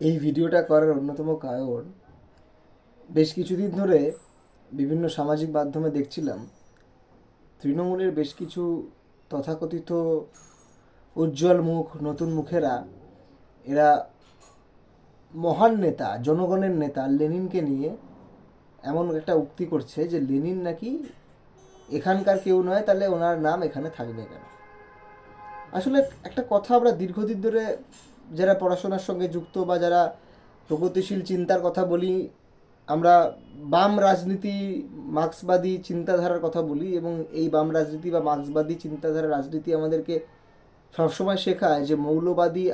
এই ভিডিওটা করার অন্যতম কারণ বেশ কিছুদিন ধরে বিভিন্ন সামাজিক মাধ্যমে দেখছিলাম তৃণমূলের বেশ কিছু তথাকথিত উজ্জ্বল মুখ, নতুন মুখেরা, এরা মহান নেতা, জনগণের নেতা লেনিনকে নিয়ে এমন একটা উক্তি করছে যে লেনিন নাকি এখানকার কেউ নয়, তাহলে ওনার নাম এখানে থাকবে কেন? আসলে একটা কথা আমরা দীর্ঘদিন ধরে যারা পড়াশোনার সঙ্গে যুক্ত বা যারা প্রগতিশীল চিন্তার কথা বলি, আমরা বাম রাজনীতি মার্ক্সবাদী চিন্তাধারার কথা বলি এবং এই বাম রাজনীতি বা মার্ক্সবাদী চিন্তাধারার রাজনীতি আমাদেরকে সবসময় শেখায় যে মৌলবাদী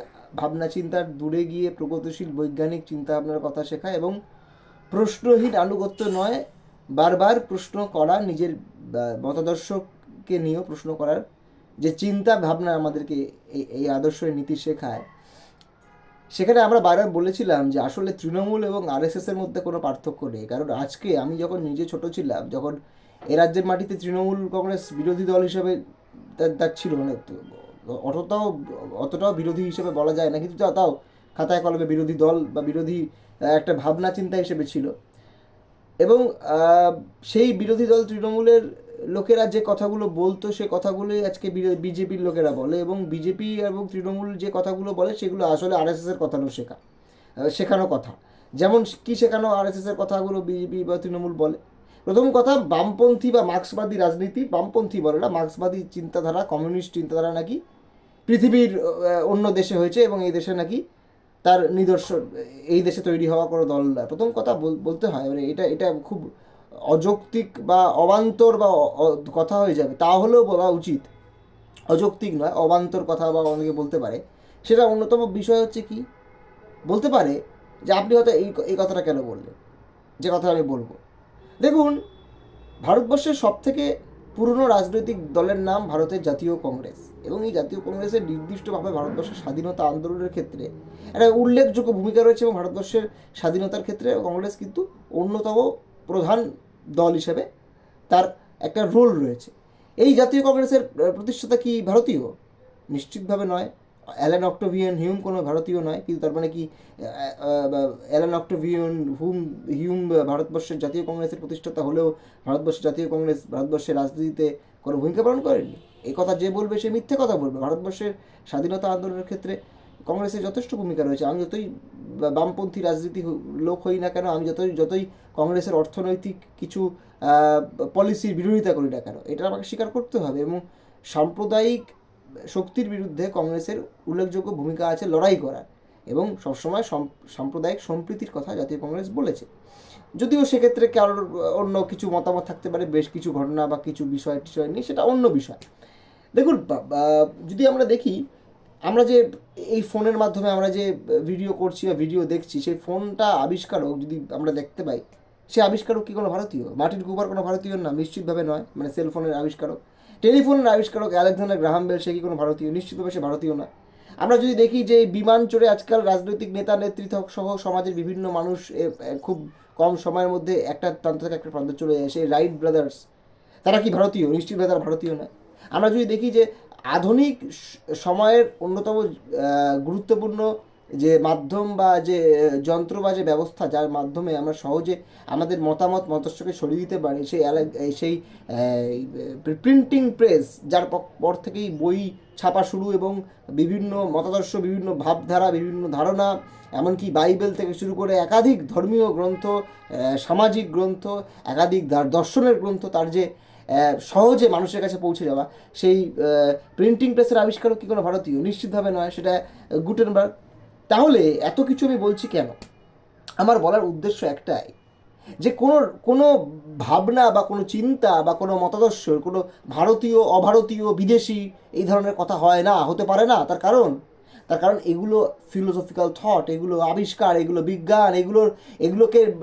ভাবনা চিন্তার দূরে গিয়ে প্রগতিশীল বৈজ্ঞানিক চিন্তা ভাবনার কথা শেখায় এবং প্রশ্নহীন আনুগত্য নয়, বারবার প্রশ্ন করা, নিজের মতাদর্শকে নিয়েও প্রশ্ন করার যে চিন্তা ভাবনা আমাদেরকে এই আদর্শ নীতি শেখায়। সেখানে আমরা বারবার বলেছিলাম যে আসলে তৃণমূল এবং আরএসএস এর মধ্যে কোনো পার্থক্য নেই। কারণ আজকে আমি যখন নিজে ছোট ছিলাম, যখন এ রাজ্যের মাটিতে তৃণমূল কংগ্রেস বিরোধী দল হিসেবে তার ছিল মানে অতটাও অতটাও বিরোধী হিসেবে বলা যায় না, কিন্তু তাও খাতায় কলমে বিরোধী দল বা বিরোধী একটা ভাবনা চিন্তা হিসেবে ছিল। এবং সেই বিরোধী দল তৃণমূলের লোকেরা যে কথাগুলো বলতো, সে কথাগুলোই আজকে বিজেপির লোকেরা বলে এবং বিজেপি এবং তৃণমূল যে কথাগুলো বলে, সেগুলো আসলে আরএসএস এর কথানো শেখা শেখানো কথা। যেমন কি শেখানো আরএসএস এর কথাগুলো বিজেপি বা তৃণমূল বলে? প্রথম কথা, বামপন্থী বা মার্ক্সবাদী রাজনীতি, বামপন্থী বলে না, মার্ক্সবাদী চিন্তাধারা, কমিউনিস্ট চিন্তাধারা নাকি পৃথিবীর অন্য দেশে হয়েছে এবং এই দেশে নাকি তার নিদর্শন, এই দেশে তৈরি হওয়া কোনো দল প্রথম কথা বলতে হয় মানে এটা এটা খুব অযৌক্তিক বা অবান্তর বা কথা হয়ে যাবে, তা হলেও বলা উচিত। অযৌক্তিক নয়, অবান্তর কথা বা অনেকে বলতে পারে। সেটা অন্যতম বিষয় হচ্ছে কি? বলতে পারে যে আপনি হয়তো এই এই কথাটা কেন বললেন? যে কথা আমি বলব। দেখুন, ভারতবর্ষের সব থেকে পুরনো রাজনৈতিক দলের নাম ভারতের জাতীয় কংগ্রেস। এবং এই জাতীয় কংগ্রেসের নির্দিষ্টভাবে ভারতবর্ষের স্বাধীনতা আন্দোলনের ক্ষেত্রে একটা উল্লেখযোগ্য ভূমিকা রয়েছে এবং ভারতবর্ষের স্বাধীনতার ক্ষেত্রে কংগ্রেস কিন্তু অন্যতম প্রধান দল হিসেবে তার একটা রোল রয়েছে। এই জাতীয় কংগ্রেসের প্রতিষ্ঠাতা কি ভারতীয়? নিশ্চিতভাবে নয়। অ্যালান অক্টোভিয়ান হিউম কোনো ভারতীয় নয়, কিন্তু তার মানে কি অ্যালান অক্টোভিয়ান হুম হিউম ভারতবর্ষের জাতীয় কংগ্রেসের প্রতিষ্ঠাতা হলেও ভারতবর্ষের জাতীয় কংগ্রেস ভারতবর্ষের রাজনীতিতে কোনো ভূমিকা পালন করেনি এই কথা যে বলবে সে মিথ্যে কথা বলবে। ভারতবর্ষের স্বাধীনতা আন্দোলনের ক্ষেত্রে কংগ্রেসের যথেষ্ট ভূমিকা রয়েছে। আমি যতই বামপন্থী রাজনীতি লোক হই না কেন, আমি যতই যতই কংগ্রেসের অর্থনৈতিক কিছু পলিসির বিরোধিতা করি না কেন, এটা আমাকে স্বীকার করতে হবে এবং সাম্প্রদায়িক শক্তির বিরুদ্ধে কংগ্রেসের উল্লেখযোগ্য ভূমিকা আছে লড়াই করার এবং সবসময় সাম্প্রদায়িক সম্প্রীতির কথা জাতীয় কংগ্রেস বলেছে। যদিও সেক্ষেত্রে কারোর অন্য কিছু মতামত থাকতে পারে, বেশ কিছু ঘটনা বা কিছু বিষয় টিষয় নিয়ে, সেটা অন্য বিষয়। দেখুন যদি আমরা দেখি আমরা যে এই ফোনের মাধ্যমে আমরা যে ভিডিও করছি বা ভিডিও দেখছি, সেই ফোনটা আবিষ্কারক যদি আমরা দেখতে পাই, সে আবিষ্কারক কি কোনো ভারতীয়? মার্টিন কুপার কোনো ভারতীয় না, নিশ্চিতভাবে নয় মানে সেল ফোনের আবিষ্কারক। টেলিফোনের আবিষ্কারক আলেকজান্ডার গ্রাহাম বেল, সে কি কোনো ভারতীয়? নিশ্চিতভাবে সে ভারতীয় নয় আমরা যদি দেখি যে বিমান চড়ে আজকাল রাজনৈতিক নেতা নেতৃত্ব সহ সমাজের বিভিন্ন মানুষ খুব কম সময়ের মধ্যে একটা প্রান্ত থেকে একটা প্রান্ত চলে যায় সেই রাইট ব্রাদার্স, তারা কি ভারতীয়? নিশ্চিতভাবে তারা ভারতীয় নয় আমরা যদি দেখি যে আধুনিক সময়ের অন্যতম গুরুত্বপূর্ণ যে মাধ্যম বা যে যন্ত্র বা যে ব্যবস্থা যার মাধ্যমে আমরা সহজে আমাদের মতামত, মতস্যকে সরিয়ে দিতে পারি, সেই সেই প্রিন্টিং প্রেস যার পর থেকেই বই ছাপা শুরু এবং বিভিন্ন মতাদর্শ, বিভিন্ন ভাবধারা, বিভিন্ন ধারণা, এমনকি বাইবেল থেকে শুরু করে একাধিক ধর্মীয় গ্রন্থ সামাজিক গ্রন্থ, একাধিক দর্শনের গ্রন্থ, তার যে সহজে মানুষের কাছে পৌঁছে যাওয়া। সেই প্রিন্টিং প্রেসের আবিষ্কারক কি কোনো ভারতীয়? নিশ্চিতভাবে নয়, সেটা গুটেনবার্গ। তাহলে এত কিছু আমি বলছি কেন? আমার বলার উদ্দেশ্য একটাই, যে কোনো কোনো ভাবনা বা কোনো চিন্তা বা কোনো মতাদর্শ, কোনো ভারতীয়, অভারতীয়, বিদেশি, এই ধরনের কথা হয় না, হতে পারে না। তার কারণ তার কারণ এগুলো ফিলোসফিক্যাল থট এগুলো আবিষ্কার, এগুলো বিজ্ঞান, এগুলোর, এগুলোকে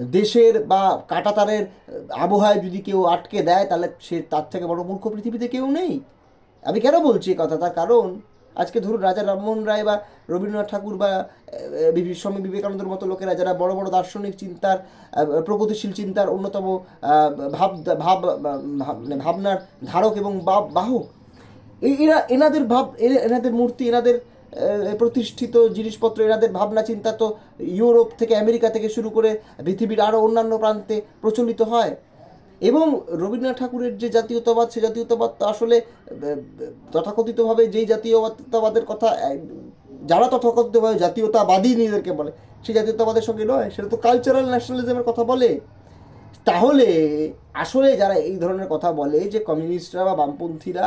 দেশের বা কাটাতারের আবহাওয়ায় যদি কেউ আটকে দেয়, তাহলে সে তার থেকে বড় মূর্খ পৃথিবীতে কেউ নেই। আমি কেন বলছি কথা? তার কারণ, আজকে ধরুন রাজা রামমোহন রায় বা রবীন্দ্রনাথ ঠাকুর বা স্বামী বিবেকানন্দের মতো লোকেরা, যারা বড় বড় দার্শনিক চিন্তার প্রগতিশীল চিন্তার অন্যতম ভাব ভাব ভাব- মানে ভাবনার ধারক এবং বাহক এই এরা এনাদের ভাব এনাদের মূর্তি, এনাদের প্রতিষ্ঠিত জিনিসপত্র, এনাদের ভাবনা চিন্তা তো ইউরোপ থেকে, আমেরিকা থেকে শুরু করে পৃথিবীর আরও অন্যান্য প্রান্তে প্রচলিত হয়। এবং রবীন্দ্রনাথ ঠাকুরের যে জাতীয়তাবাদ, সে জাতীয়তাবাদ তো আসলে তথাকথিতভাবে যেই জাতীয়তাবাদের কথা যারা তথাকথিতভাবে জাতীয়তাবাদী নিজেদেরকে বলে সেই জাতীয়তাবাদের সঙ্গে নয়, সেটা তো কালচারাল ন্যাশনালিজমের কথা বলে। তাহলে আসলে যারা এই ধরনের কথা বলে যে কমিউনিস্টরা বা বামপন্থীরা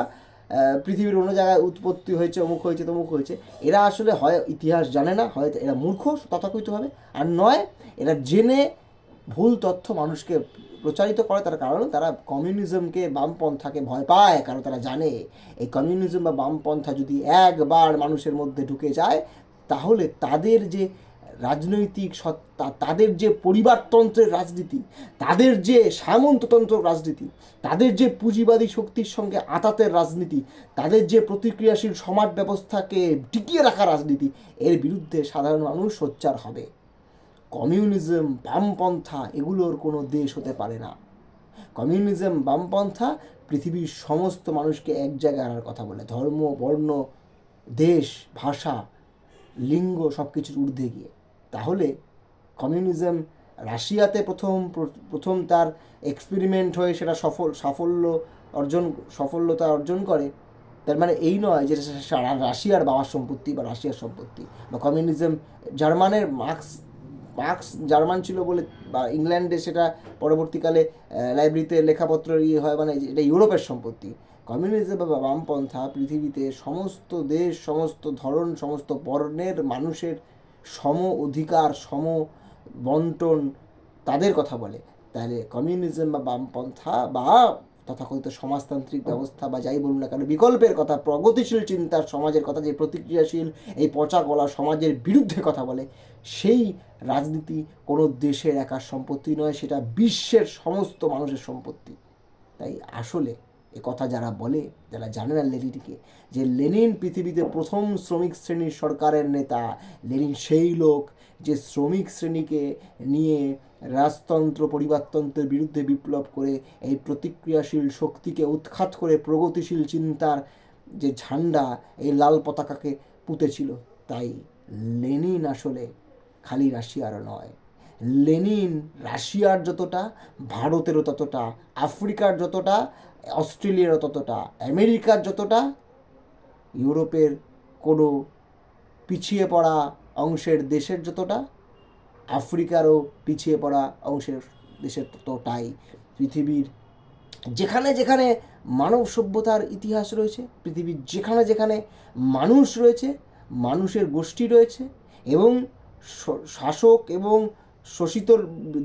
পৃথিবীর অন্য জায়গায় উৎপত্তি হয়েছে, অমুক হয়েছে, তমুক হয়েছে, এরা আসলে হয় ইতিহাস জানে না, হয়তো এরা মূর্খ তথাকথিতভাবে, আর নয়, এরা জেনে ভুল তথ্য মানুষকে প্রচারিত করে, তার কারণ তারা কমিউনিজমকে বামপন্থাকে ভয় পায়, কারণ তারা জানে, এই কমিউনিজম বা বামপন্থা যদি একবার মানুষের মধ্যে ঢুকে যায়, তাহলে তাদের যে রাজনৈতিক তাদের যে পরিবারতন্ত্রের রাজনীতি, তাদের যে সামন্ততন্ত্র রাজনীতি, তাদের যে পুঁজিবাদী শক্তির সঙ্গে আতাতের রাজনীতি, তাদের যে প্রতিক্রিয়াশীল সমাজ ব্যবস্থাকে টিকিয়ে রাখা রাজনীতি, এর বিরুদ্ধে সাধারণ মানুষ সোচ্চার হবে। কমিউনিজম, বামপন্থা এগুলোর কোনো দেশ হতে পারে না। কমিউনিজম, বামপন্থা পৃথিবীর সমস্ত মানুষকে এক জায়গায় আনার কথা বলে। ধর্ম, বর্ণ, দেশ, ভাষা, লিঙ্গ সব কিছুর ঊর্ধ্বে গিয়ে। তাহলে কমিউনিজম রাশিয়াতে প্রথম প্রথম তার এক্সপেরিমেন্ট হয়ে সেটা সফল, সাফল্য অর্জন সফলতা অর্জন করে। তার মানে এই নয় যে রাশিয়ার বাবার সম্পত্তি বা রাশিয়ার সম্পত্তি বা কমিউনিজম জার্মানের মার্কস মার্কস জার্মান ছিল বলে বা ইংল্যান্ডে সেটা পরবর্তীকালে লাইব্রেরিতে লেখাপত্র ইয়ে হয় মানে এটা ইউরোপের সম্পত্তি। কমিউনিজম বা বামপন্থা পৃথিবীতে সমস্ত দেশ, সমস্ত ধরন, সমস্ত বর্ণের মানুষের সম অধিকার, সম বন্টন তাদের কথা বলে। তাহলে কমিউনিজম বা বামপন্থা বা তথাকথিত সমাজতান্ত্রিক ব্যবস্থা বা যাই বলুন না কেন, বিকল্পের কথা, প্রগতিশীল চিন্তার সমাজের কথা, যে প্রতিক্রিয়াশীল এই পচা গলা সমাজের বিরুদ্ধে কথা বলে, সেই রাজনীতি কোনো দেশের একার সম্পত্তি নয়, সেটা বিশ্বের সমস্ত মানুষের সম্পত্তি। তাই আসলে এ কথা যারা বলে, যারা জানে না লেনিনকে, যে লেনিন পৃথিবীতে প্রথম শ্রমিক শ্রেণির সরকারের নেতা, লেনিন সেই লোক যে শ্রমিক শ্রেণীকে নিয়ে রাজতন্ত্র, পরিবারতন্ত্রের বিরুদ্ধে বিপ্লব করে এই প্রতিক্রিয়াশীল শক্তিকে উৎখাত করে প্রগতিশীল চিন্তার যে ঝান্ডা, এই লাল পতাকাকে পুঁতেছিল। তাই লেনিন আসলে খালি রাশিয়ার নয়। লেনিন রাশিয়ার যতটা, ভারতেরও ততটা, আফ্রিকার যতটা অস্ট্রেলিয়ারও ততটা, আমেরিকার যতটা, ইউরোপের কোনো পিছিয়ে পড়া অংশের দেশের যতটা, আফ্রিকারও পিছিয়ে পড়া অংশের দেশের ততটাই, পৃথিবীর যেখানে যেখানে মানব সভ্যতার ইতিহাস রয়েছে, পৃথিবীর যেখানে যেখানে মানুষ রয়েছে, মানুষের গোষ্ঠী রয়েছে এবং শাসক এবং শোষিতর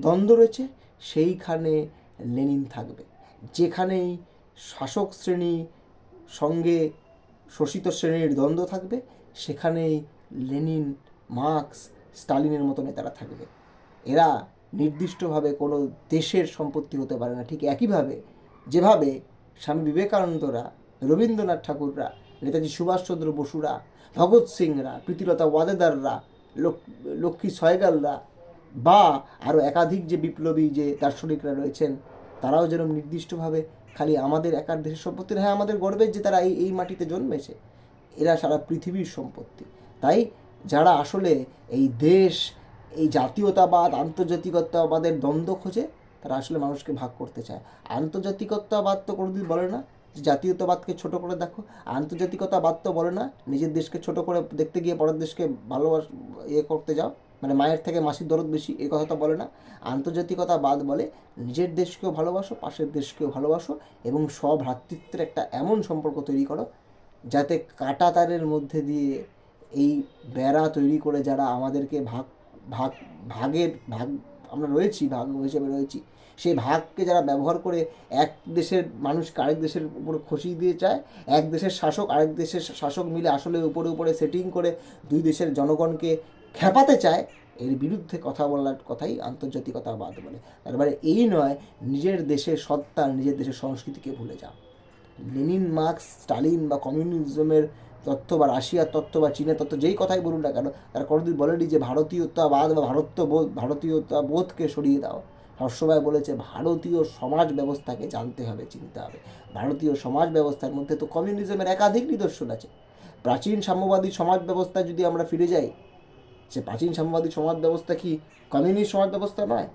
দ্বন্দ্ব রয়েছে, সেইখানে লেনিন থাকবে। যেখানেই শাসক শ্রেণি সঙ্গে শোষিত শ্রেণির দ্বন্দ্ব থাকবে, সেখানেই লেনিন, মার্কস, স্টালিনের মতো নেতারা থাকবে। এরা নির্দিষ্টভাবে কোনো দেশের সম্পত্তি হতে পারে না। ঠিক একইভাবে যেভাবে স্বামী বিবেকানন্দরা, রবীন্দ্রনাথ ঠাকুররা, নেতাজি সুভাষচন্দ্র বসুরা, ভগৎ সিংরা, প্রীতিলতা ওয়াদেদাররা লক্ষ্মী সয়গালরা বা আরও একাধিক যে বিপ্লবী যে দার্শনিকরা রয়েছেন তারাও যেন নির্দিষ্টভাবে খালি আমাদের একার দেশের সম্পত্তি হ্যাঁ আমাদের গর্বের যে তারা এই এই মাটিতে জন্মেছে, এরা সারা পৃথিবীর সম্পত্তি। তাই যারা আসলে এই দেশ, এই জাতীয়তাবাদ, আন্তর্জাতিকতাবাদের দ্বন্দ্ব খোঁজে, তারা আসলে মানুষকে ভাগ করতে চায়। আন্তর্জাতিকতাবাদ তো কোনোদিন বলে না, যে জাতীয়তাবাদকে ছোট করে দেখো। আন্তর্জাতিকতাবাদ তো বলে না, নিজের দেশকে ছোট করে দেখতে গিয়ে পরের দেশকে ভালোবাস ইয়ে করতে যাও। মানে মায়ের থেকে মাসির দরদ বেশি, এই কথা তো বলে না। আন্তর্জাতিকতাবাদ বলে নিজের দেশকেও ভালোবাসো, পাশের দেশকেও ভালোবাসো এবং স্বভ্রাতৃত্বের একটা এমন সম্পর্ক তৈরি করো যাতে কাটা তারের মধ্যে দিয়ে এই বেড়া তৈরি করে যারা আমাদেরকে ভাগ ভাগ, ভাগের ভাগ, আমরা রয়েছি, ভাগ হিসেবে রয়েছি, সেই ভাগকে যারা ব্যবহার করে এক দেশের মানুষকে আরেক দেশের উপরে খসিয়ে দিয়ে চায় এক দেশের শাসক আরেক দেশের শাসক মিলে আসলে উপরে উপরে সেটিং করে দুই দেশের জনগণকে খেপাতে চায়, এর বিরুদ্ধে কথা বলার কথাই আন্তর্জাতিকতাবাদ বলে তার মানে এই নয়, নিজের দেশের সত্তা, নিজের দেশের সংস্কৃতিকে ভুলে যাও। লেনিন, মার্কস, স্টালিন বা কমিউনিজমের তত্ত্ব বা রাশিয়ার তত্ত্ব বা চীনের তত্ত্ব, যেই কথাই বলুন না কেন, তারা কোনোদিন বলেনি যে ভারতীয়তাবাদ বা ভারতবোধ, ভারতীয়তাবোধকে সরিয়ে দাও। সবসময় বলেছে, ভারতীয় সমাজ ব্যবস্থাকে জানতে হবে, চিনতে হবে। ভারতীয় সমাজ ব্যবস্থার মধ্যে তো কমিউনিজমের একাধিক নিদর্শন আছে। প্রাচীন সাম্যবাদী সমাজ ব্যবস্থা যদি আমরা ফিরে যাই সে প্রাচীন সাম্যবাদী সমাজ ব্যবস্থা কি কমিউনিস্ট সমাজ ব্যবস্থা নয়?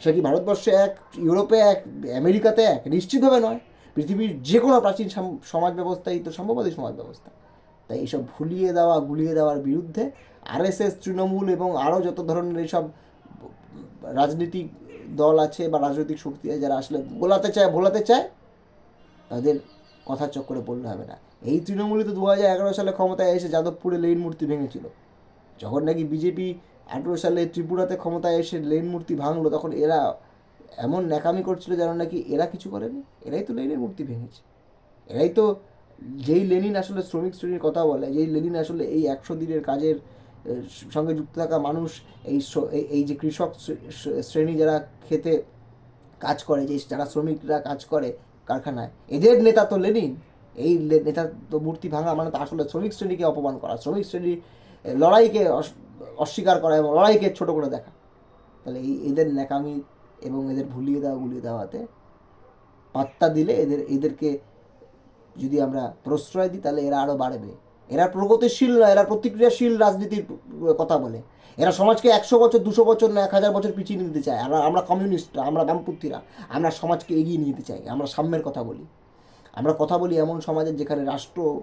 সে কি ভারতবর্ষে এক, ইউরোপে এক, আমেরিকাতে এক? নিশ্চিতভাবে নয়। পৃথিবীর যে কোনো প্রাচীন সাম- সমাজ ব্যবস্থাই তো সাম্যবাদী সমাজ ব্যবস্থা। তাই এইসব ভুলিয়ে দেওয়া, গুলিয়ে দেওয়ার বিরুদ্ধে আরএসএস, তৃণমূল এবং আরও যত ধরনের এইসব রাজনৈতিক দল আছে বা রাজনৈতিক শক্তি আছে যারা আসলে গোলাতে চায়, ভোলাতে চায়, তাদের কথা চক্করে পড়লে হবে না। এই তৃণমূলই তো দু হাজার এগারো সালে ক্ষমতায় এসে যাদবপুরে লেন মূর্তি ভেঙেছিল। যখন নাকি বিজেপি আঠেরো সালে ত্রিপুরাতে ক্ষমতায় এসে লেন মূর্তি ভাঙলো, তখন এরা এমন ন্যাকামি করছিল যেন নাকি এরা কিছু করেনি। এরাই তো লেনের মূর্তি ভেঙেছে। এরাই তো যেই লেনিন আসলে শ্রমিক শ্রেণির কথা বলে, যেই লেনিন আসলে এই একশো দিনের কাজের সঙ্গে যুক্ত থাকা মানুষ, এই এই- যে কৃষক শ্রে- শ্রে- শ্রেণি যারা খেতে কাজ করে, যে যারা শ্রমিকরা কাজ করে কারখানায়, এদের নেতা তো লেনিন। এই নেতা তো মূর্তি ভাঙা মানে তো আসলে শ্রমিক শ্রেণীকে অপমান করা। শ্রমিক শ্রেণির লড়াইকে অস- অস্বীকার করা এবং লড়াইকে ছোট করে দেখা। তাহলে এই, এদের ন্যাকামি এবং এদের ভুলিয়ে দেওয়া, গুলিয়ে দেওয়াতে পাত্তা দিলে এদের, এদেরকে যদি আমরা প্রশ্রয় দিই, তাহলে এরা আরও বাড়বে। এরা প্রগতিশীল নয়, এরা প্রতিক্রিয়াশীল রাজনীতির কথা বলে। এরা সমাজকে একশো বছর, দুশো বছর না এক হাজার বছর পিছিয়ে নিতে চায়। আমরা আমরা কমিউনিস্টরা আমরা বামপন্থীরা, আমরা সমাজকে এগিয়ে নিতে চাই, আমরা সাম্যের কথা বলি। আমরা কথা বলি এমন সমাজের যেখানে রাষ্ট্র,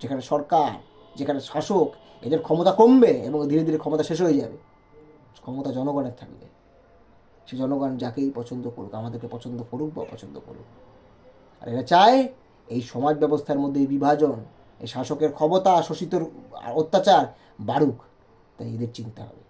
যেখানে সরকার যেখানে শাসক এদের ক্ষমতা কমবে এবং ধীরে ধীরে ক্ষমতা শেষ হয়ে যাবে। ক্ষমতা জনগণের থাকবে। সে জনগণ যাকেই পছন্দ করুক, আমাদেরকে পছন্দ করুক বা পছন্দ করুক। আর এরা চায় এই সমাজ ব্যবস্থার মধ্যে এই বিভাজন, এই শাসকের ক্ষমতা শোষিতর অত্যাচার বাড়ুক। তাই এদের চিন্তা হবে।